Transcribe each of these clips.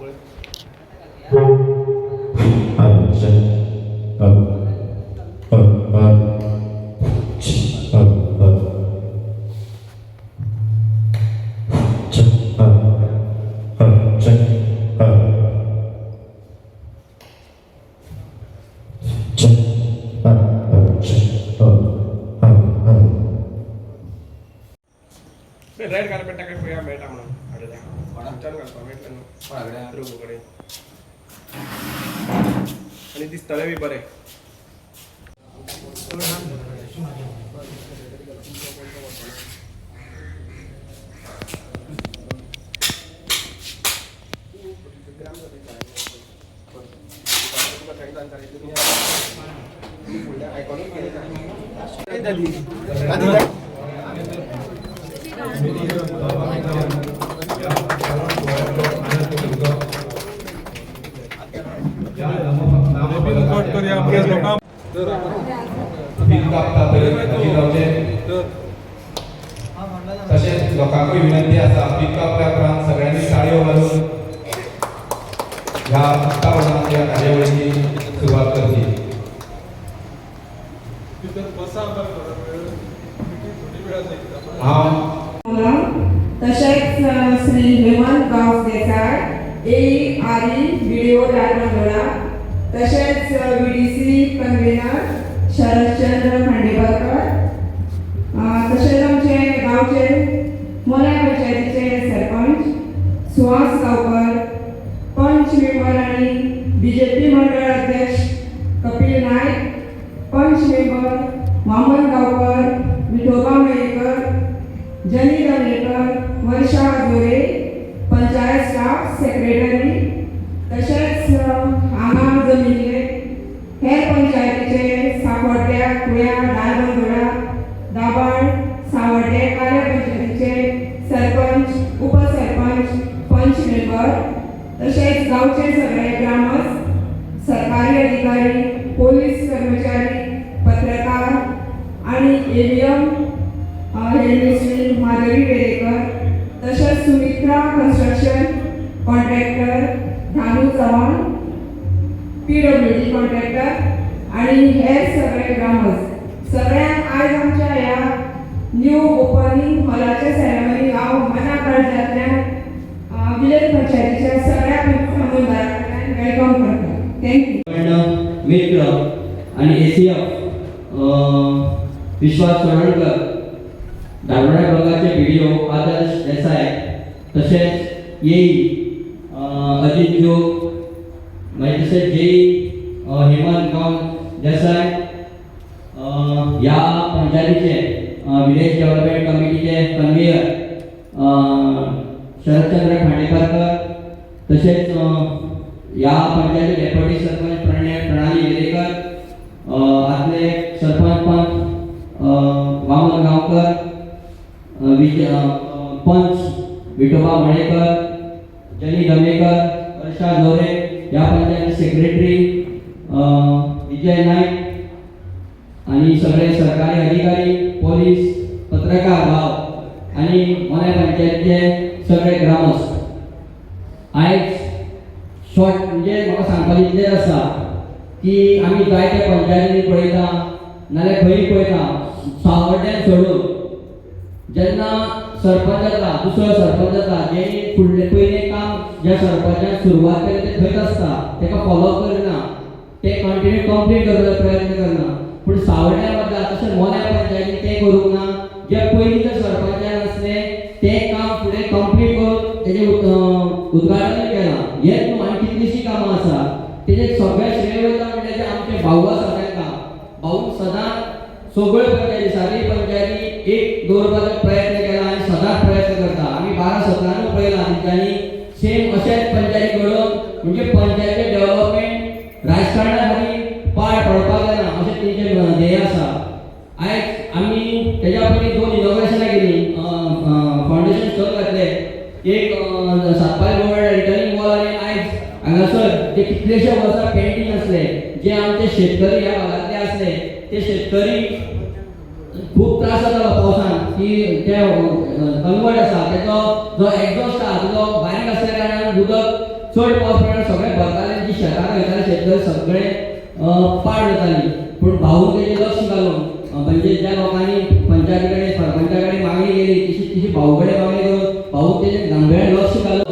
with मेळटलें न्हू आणि कडेन आनी दिसतलें बी बरें. तसेच लोकांकडे विनंती असा पिकअपल्या उपरांत सगळ्यांनी ताळयो घालून ह्या मुक्तावरणाच्या कार्यावळीची सुरुवात करची हांव मला तशेंच अ, श्री हेमंत गांव देसाय ए आरी व्हिडिओ डायरेक्टरा तशेंच व्हीडीसी कन्व्हेनर शरदचंद्र खांडेपारकर अ, तशेंच आमचे गांवचे मोल्या पंचायतीचे सरपंच सुहास गांवकर. साकोड्या कुळ्या दारबंदोडा सावड्डे कार्य पंचायतीचे सरपंच उपसरपंच पंच मेंबर तशेंच गांवचे सगळे ग्रामस्थ सरकारी अधिकारी पोलीस कर्मचारी पत्रकार आणि एव्हीएम हेडमिस्ट्री माधवी वेरेकर तसेच Sumitra construction contractor Dhanu Chavan P W D contractor आणि हेर सगळे ग्रामस्थ. सगळ्यांक आज आमच्या ह्या न्यू ओपनिंग हॉलाच्या सेरेमनी हांव मना काळजांतल्यान विलेज पंचायतीच्या सगळ्या कामगारां कडल्यान वेलकम करता. थँक्यू मित्र आणि एसीएफ विश्वास चोडणकर दारोडा प्रकारचे व्हिडिओ आदर्श देसाय तसेच येई अजित जोग मागीर तशेंच जेई हेमंत गांव देसाय या ह्या पंचायतीचे village development committee convener Sharadchandra Khandeparkar तसेच या पंचायती डेप्युटी सरपंच प्रणय प्रणाली येरेकर आपले आदले सरपंच पंच वामन गांवकर विज पंच विठोबा मणेकर जनी दमेकर वर्षा जोरे या पंचायत सेक्रेटरी विजय नाईक सगळे सरकारी अधिकारी पोलीस पत्रकार भाव आणि मने पंचायतीचे सगळे ग्रामस्थ. आयज शॉर्ट म्हणजे म्हाका सांगपाचें इतलें आसा की आमी जायते पंचायतींनी पळयता नाल्यार खंयी पळयता सावड्ड्यान सोडून जेन्ना सरपंच जाता दुसरो सरपंच जाता जेणी फुडले पयलें काम ज्या सरपंचान सुरवात केलें तें थंयच आसता तेका फॉलो करना ते कंटिन्यू कंप्लीट करपाचो प्रयत्न करना. पूण सावड्या बद्दल तशें मोल्या पंचायतीन तें करूंक ना. जे पयलीं जर सरपंचान आसले तें काम फुडें कंप्लीट करून तेजें उद्घाटन केलां. हेच न्हू आनी कितलीशीं कामां आसा तेजें सगळें श्रेय वयता म्हणटा तें आमचे भाऊ आसा तांकां भाऊ सदांच सगळ्यो पंचायती सारी पंचायती एक दवरपाचो प्रयत्न केला आनी सदांच प्रयत्न करता आमी बारा सतरानूय पळयलां तेंच्यांनी सेम अशेंच पंचायती घडोवन म्हणजे पंचायती डेव्हलपमेंट राजकारणा खातीर कितलेशे वर्सां पेंटींग आसले जे आमचे शेतकरी ह्या भागांतले आसले ते शेतकरी खूप त्रास जातालो पावसान. की ते कन्वर्ट आसा तेजो जो एग्जॉस्ट आसा तो बारीक आसल्या कारणान उदक चड पावस पडल्यार सगळे भरताले जी शेतां वयताले शेतकरी सगळे पाड जाताली पूण भाऊन तेजे लक्ष घालून. म्हणजे ज्या लोकांनी पंचायती कडेन सरपंचा कडेन मागणी केली तशी तशी भाऊ कडेन मागणी करून भाऊ तेजे गांभीर्यान लक्ष घालून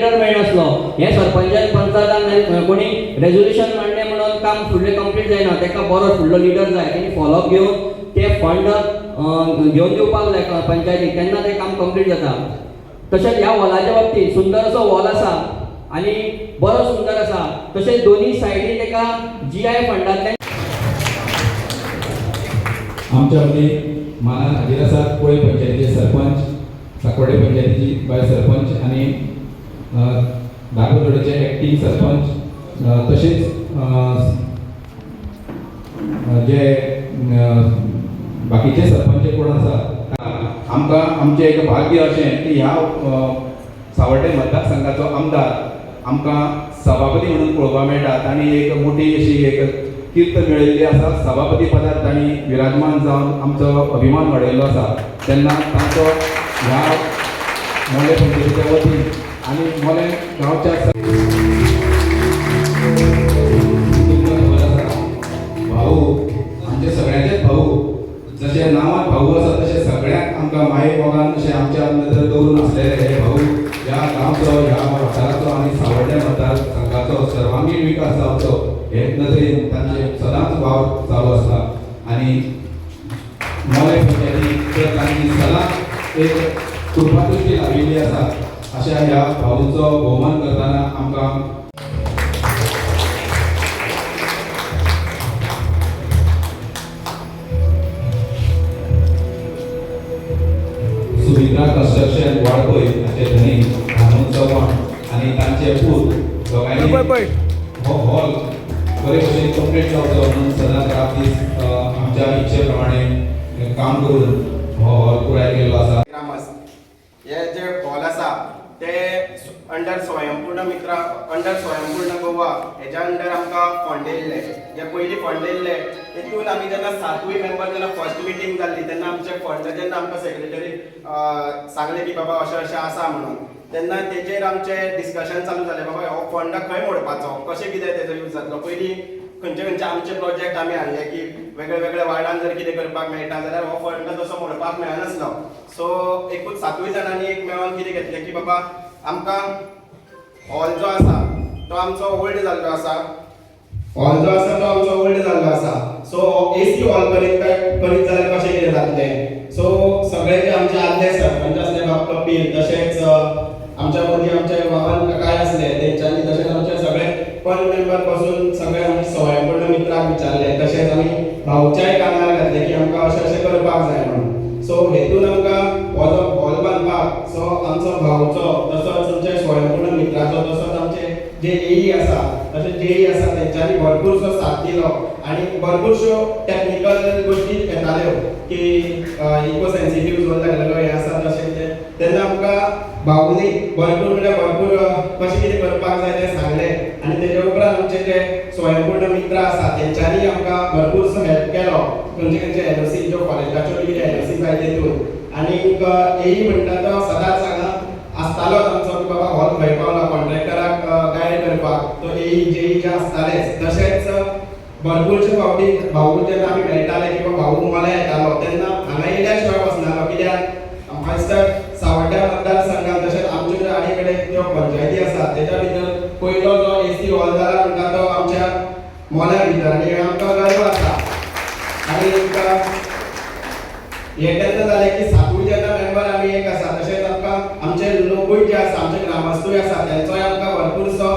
तुमच्या लिडर मेळनासलो हे सरपंचान पंचायतान कोणी रेजोल्युशन मांडलें म्हणून काम फुडलें कंप्लीट जायना ताका बरो फुडलो लिडर जाय. तेणी फॉलोअप घेवन ते फंड घेवन दिवपाक जाय पंचायतीक तेन्ना तें काम कंप्लीट जाता. तशेंच ह्या हॉलाच्या बाबतींत सुंदर असो हॉल आसा आनी बरो सुंदर आसा तशेंच दोनी सायडीन तेका जी आय फंडांतल्यान आमच्या मदीं मानान हाजीर आसात कोळी पंचायतीचे सरपंच साकोडे पंचायतीची बाय सरपंच आनी दागोदोडेचे एक्टींग सरपंच तसेच तशेंच जे बाकीचे सरपंच कोण आसा आमकां आमचें एक भाग्य अशें की ह्या अ, सावर्डे मतदारसंघाचो आमदार आमकां सभापती म्हणून पळोवपाक मेळटा. तांणी एक मोठी अशी एक कीर्त मेळयल्ली आसा. सभापती पदार तांणी विराजमान जावन आमचो अभिमान वाडयल्लो आसा. तेन्ना तांचो ह्या मोले पंचायतीच्या वतीन आनी मला गावच्या भाऊंचो भोवमान करताना आमकां सुमित्रा कन्स्ट्रक्शन वाळपय हाचे धनी चव्हाण आनी तांचे पूत दोगांयनी हो हॉल बरे भशेन कंप्लीट जावचो म्हणून सदांच रात दीस अ, आमच्या इच्छे प्रमाणे काम करून हो हॉल पुराय केल्लो आसा हे जे हॉल आसा ते अंडर स्वयंपूर्ण मित्र अंडर स्वयंपूर्ण गोवा हेच्या अंडर आमकां फोंडेल्ले येयल्ले जे पयलीं फोंडेल्ले येयल्ले तेतून आमी जेन्ना सातूय मेंबर जेन्ना फर्स्ट मिटींग जाल्ली तेन्ना आमचे फंड जेन्ना आमकां सेक्रेटरी सांगले की बाबा अशें अशें आसा म्हणून. तेन्ना तेजेर आमचें डिस्कशन चालू जालें बाबा हो फंड खंय मोडपाचो? कशें कितें तेजो यूज जातलो पयलीं खंयचे खंयचे आमचे प्रोजेक्ट आमी हाडले की वेगळे वेगळे वार्डान जर कितें करपाक मेळटा जाल्यार हो फंड तसो मोडपाक मेळनासलो. सो एकूच सातूय जाणांनी एक मेळोन कितें घेतलें की बाबा आमकां हॉल जो आसा तो आमचो ओल्ड जाल्लो आसा. हॉल जो आसा तो आमचो ओल्ड जाल्लो आसा. सो एसी हॉल करीत करीत जाल्यार कशें कितें जातलें? सो सगळे जे आमचे आदले सरपंच म्हणजे आसले बाब कपील तशेंच आमच्या मदीं आमचे वाहन काकाय आसले तेंच्यांनी पण मेंबरपासून सगळे आम्ही स्वयंपूर्ण मित्रांक विचारले तशेंच आमी भाऊच्याय कानार घातले की आमकां अशें अशें करपाक जाय म्हणून. सो हेतून आमकां हो जो हॉल बांदपाक सो आमचो भाऊचो तसोच आमच्या स्वयंपूर्ण मित्राचो तसोच आमचे जे एई आसा तशें जेई आसा तेंच्यांनी भरपूरसो साथ दिलो. आनी भरपूरश्यो टॅक्निकल गोश्टी येताल्यो हो, की इको सेन्सिटीव झोन लागलेलो हे आसा तशें तें. तेन्ना आमकां भाऊनी भरपूर म्हणल्यार भरपूर कशें कितें करपाक जाय तें सांगलें. आनी तेजे उपरांत आमचे जे स्वयंपूर्ण मित्र आसा तेंच्यांनी आमकां भरपूरसो हेल्प केलो. खंयचे खंयचे एनओसी ज्यो कॉलेजाच्यो कितें सी जाय तेतून आनीक एई म्हणटा तो सदांच हांगा आसतालोच आमचो की बाबा हॉल खंय पावला कॉन्ट्रॅक्टराक गायड करपाक तो एई जेई जे आसतालेच तशेंच भरपूरशे फावटी भाऊ जेन्ना आमी मेळटाले किंवा भाऊ मला येतालो तेन्ना हांगा येयल्या शिवाय वचनालो कित्याक म्हाका सावड्ड्या मतदारसंघात तशेंच आमचे जे आनी कडेन ज्यो पंचायती आसा तेच्या भितर पयलो मोल्या भितर आनी हे आमकां गर्व आसा आनी हे केन्ना जालें की सातूय जेन्ना मेंबर आमी एक आसा तशेंच आमकां आमचे लोकूय जे आसा आमचे ग्रामस्थूय आसा तेंचोय आमकां भरपूरसो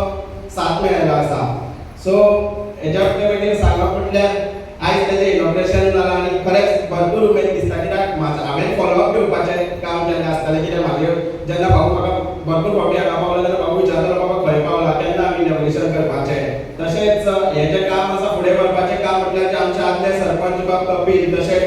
साथ मेळिल्लो आसा सो हेच्या पयलीं सांगप म्हटल्यार आयज तेजें इनॉग्रेशन जालां आनी खरेंच भरपूर उमेद दिसता कित्याक म्हाजो हांवें फॉलोअप घेवपाचें काम जेन्ना आसतालें कित्याक म्हाजे जेन्ना भाऊ म्हाका भरपूर फावटी हांगा पावलो तेन्ना भाऊ विचारतालो बाबा खंय पावला केन्ना आमी इनॉग्रेशन करपाचें तशेंच हें जें काम आसा फुडें व्हरपाचें काम म्हटल्यार जे आमचे आदले सरपंच बाब कपील तशेंच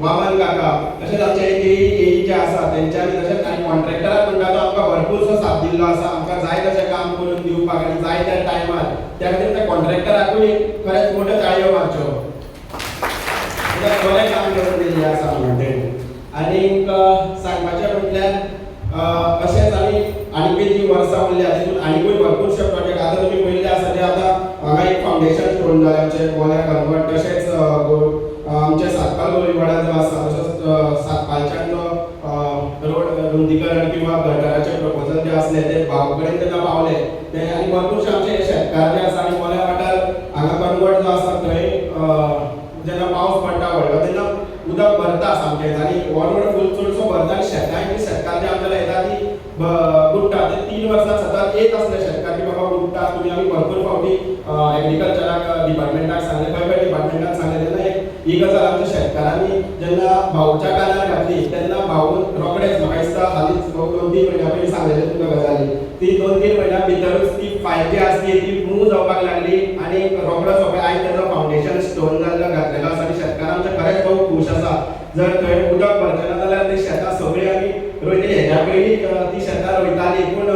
वामन काका तशेंच आमचे एई एई जे आसा तेंच्यांनी तशेंच आनी कॉन्ट्रॅक्टराक म्हणटा तो आमकां भरपूरसो साथ दिल्लो आसा आमकां जाय तशें काम करून दिवपाक आनी जाय त्या टायमार त्या खातीर त्या कॉन्ट्रॅक्टराकूय खरेंच मोठ्यो ताळयो मारच्यो कित्याक म्हणजे बरें काम करून दिल्लें आसा म्हणटे आनीक सांगपाचें म्हटल्यार अशेंच आमी आनीकूय जी वर्सां उरल्या तितून आनीकूय भरपूरशे प्रोजेक्ट आतां तुमी पळयल्ले आसा ते आतां हांगा एक फावंडेशन स्टोन जालें आमचें गोल्या तशेंच आमच्या सातपाल गोलीवाडा जो आसा तसोच सातपालच्यान जो रोड रुंदीकरण किंवा गटाराचे प्रपोजल जे आसले ते भाव कडेन तेन्ना पावले. ते आनी भरपूरशे आमचे शेतकार जे आसा आनी मोल्या वाठार हांगा कनवर्ट जो आसा थंय जेन्ना पावस पडटा व्हडलो तेन्ना उदक भरता सामकें आनी व्हड फूल चडसो भरता आनी शेतांय शेतकार जे आमच्या येता ती बुडटा ते तीन वर्सां सतत येत असले शेतकार की बाबा बुडटा तुमी आमी भरपूर फावटी एग्रीकल्चराक डिपार्टमेंटाक सांगले खंय खंय डिपार्टमेंटाक सांगले तेन्ना एक आमच्या शेतकारांनी जेन्ना भाऊच्या कानार घातली तेन्ना भाऊन रोखडेच म्हाका दिसता हालींच दोन तीन म्हयन्या पयलीं सांगलेले तुमकां गजाली ती दोन तीन म्हयन्या भितरूच ती फायल आसली ती मूव जावपाक लागली आनी रोखडो सोंपे आयज तेजो फावंडेशन स्टोन जाल्लो घातलेलो आसा आनी शेतकार आमचे खरेंच भाऊ खूश आसा जर थंय उदक भरचें ना जाल्यार ती शेतां सगळीं आमी रोयतली हेज्या पयलीं ती शेतां रोयताली पूण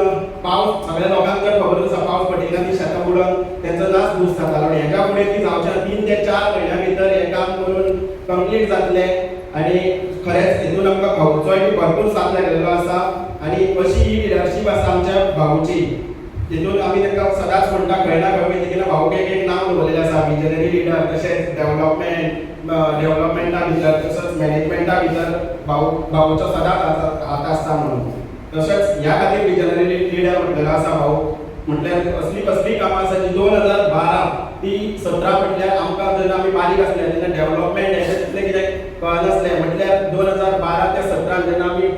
पावस सगळ्या लोकांक तर खबरच आसा पावस पडिना ती शेतां बुडोन तेंचो नाच धूस जातालो आनी हेका फुडें ती जावच्या तीन ते चार म्हयन्या भितर हें काम करून कंप्लीट जातलें आनी खरेंच हितून आमकां भाऊचोय बी भरपूर साथ लागलेलो आसा आनी अशी ही लिडरशीप आसा आमच्या भाऊची. तितून आमी तांकां सदांच म्हणटा खंय ना खंय वयतकीर भाऊक एक एक नांव दवरलेलें आसा विजनरी लिडर तशेंच डेवलॉपमेंट डेवलॉपमेंटा भितर तसोच मॅनेजमेंटा भितर भाऊ भाऊचो सदांच हात हात आसता म्हणून. तशेंच ह्या खातीर विजनरी क्रीडा म्हणटलो आसा भाऊ. म्हटल्यार असली कसली कामां आसा जी दोन हजार बारा ती सतरा म्हटल्यार आमकां जेन्ना आमी बारीक आसले तेन्ना डेव्हलपमेंट हें तितलें कितें कळनासलें म्हटल्यार दोन हजार बारा ते सतरान जेन्ना आमी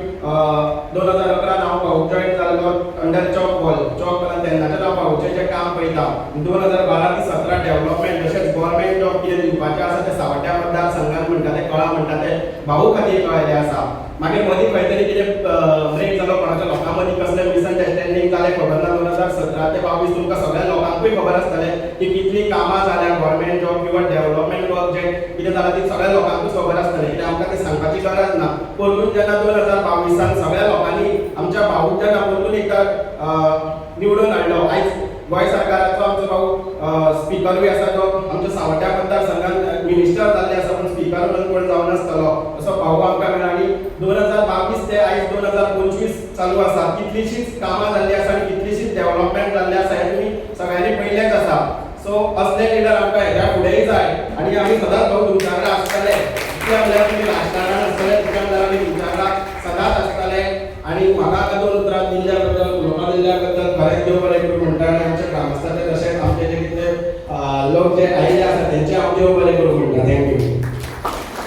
दोन हजार अकरान हांव भाऊ जॉयन जाल्लो अंडर चॉक बॉल चॉक वॉलान तेन्नाच्यान हांव भाऊचें जें काम पळयता दोन हजार बारा ते सतरा डेव्हलपमेंट तशेंच गव्हर्मेंट जॉब कितें दिवपाचें आसा तें सावड्ड्या मतदार कळा म्हणटा ते भाऊ खातीर कळयलें आसा मागीर मदीं खंय तरी कितें ब्रेक जालो कोणाच्या लोकां मदीं कसलें मिसअंडरस्टँडींग जालें खबर ना दोन हजार सतरा ते बावीस तुमकां सगळ्या लोकांकूय खबर आसतलें की कितलीं कामां जाल्या गव्हर्मेंट जॉब किंवा डेव्हलपमेंट वर्क जे कितें जालां ती सगळ्या लोकांकूच खबर आसतलें कित्याक आमकां ती सांगपाची गरज ना. परतून जेन्ना दोन हजार बावीसान सगळ्या लोकांनी आमच्या भाऊक जेन्ना परतून एकदा निवडून हाडलो आयज गोंय सरकाराचो आमचो भाऊ स्पिकरूय आसा तो आमच्या सावड्ड्या मतदारसंघात मिनिस्टर जाल्ले आसा पूण स्पिकर म्हणून कोण जावन नासतलो असो भाऊ आमकां मेळ्ळा आनी दोन हजार बावीस ते आयज दोन हजार पंचवीस चालू आसा कितलीशींच कामां जाल्ली आसा आनी कितलीशींच डेव्हलपमेंट जाल्लें आसा हें तुमी सगळ्यांनी पयलेंच आसा सो असले लिडर आमकां हेज्या फुडेंय जाय आनी आमी सदांच भाऊ तुमच्या वांगडा आसतले कितें म्हणल्यार तुमी राजकारणान आसतले तुमच्या वांगडा आमी तुमच्या वांगडा सदांच आसतले आनी म्हाका दोन उतरां दिल्ल्या बद्दल उलोवपाक दिल्ल्या बद्दल खरेंच देव बरें ते आलेले असतात आयिल्ले आसा बरे हांव म्हणतात. बरें थँक्यू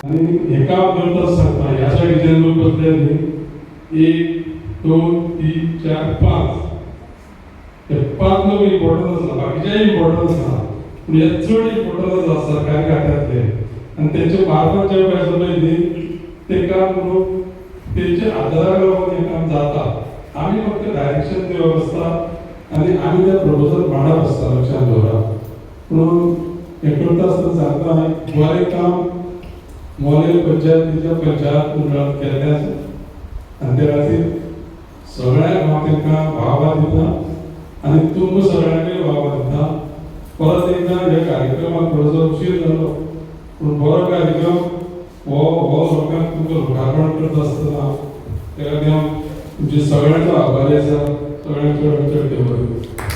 आणि एका काम सांगता असताना ह्या लोक बसले न्ही एक दोन तीन चार पाच. हे पाच लोक इम्पॉर्टंट असतात. बाकीचे इम्पॉर्टंट असतात. पण हे चढ इम्पॉर्टंट असतात सरकारी खात्यातले. आनी त्यांचे मार्फत जे पळय न्ही ते काम करून त्यांचे आदाराक लागून काम जाता आमी फक्त डायरेक्शन दिवप आसता आनी आमी त्या प्रपोजल मांडप आसता लक्षांत दवरा म्हणून असं करता आहे. सांगता बरें काम मॉलेल पंचायतीच्या पंचायत मंडळात केल्लें आसा आनी त्या खातीर सगळ्यांक हांव तांकां दिता आनी तुमकां सगळ्यांकडे वावा दिता परत एकदां ह्या कार्यक्रमात थोडोसो उशीर जालो पूण बरो कार्यक्रम हो हो लोकांक तुमकां लोकार्पण करता आसतना त्या खातीर हांव तुमचे सगळ्यांचो आभारी आसा सगळ्यांक चड देव बरें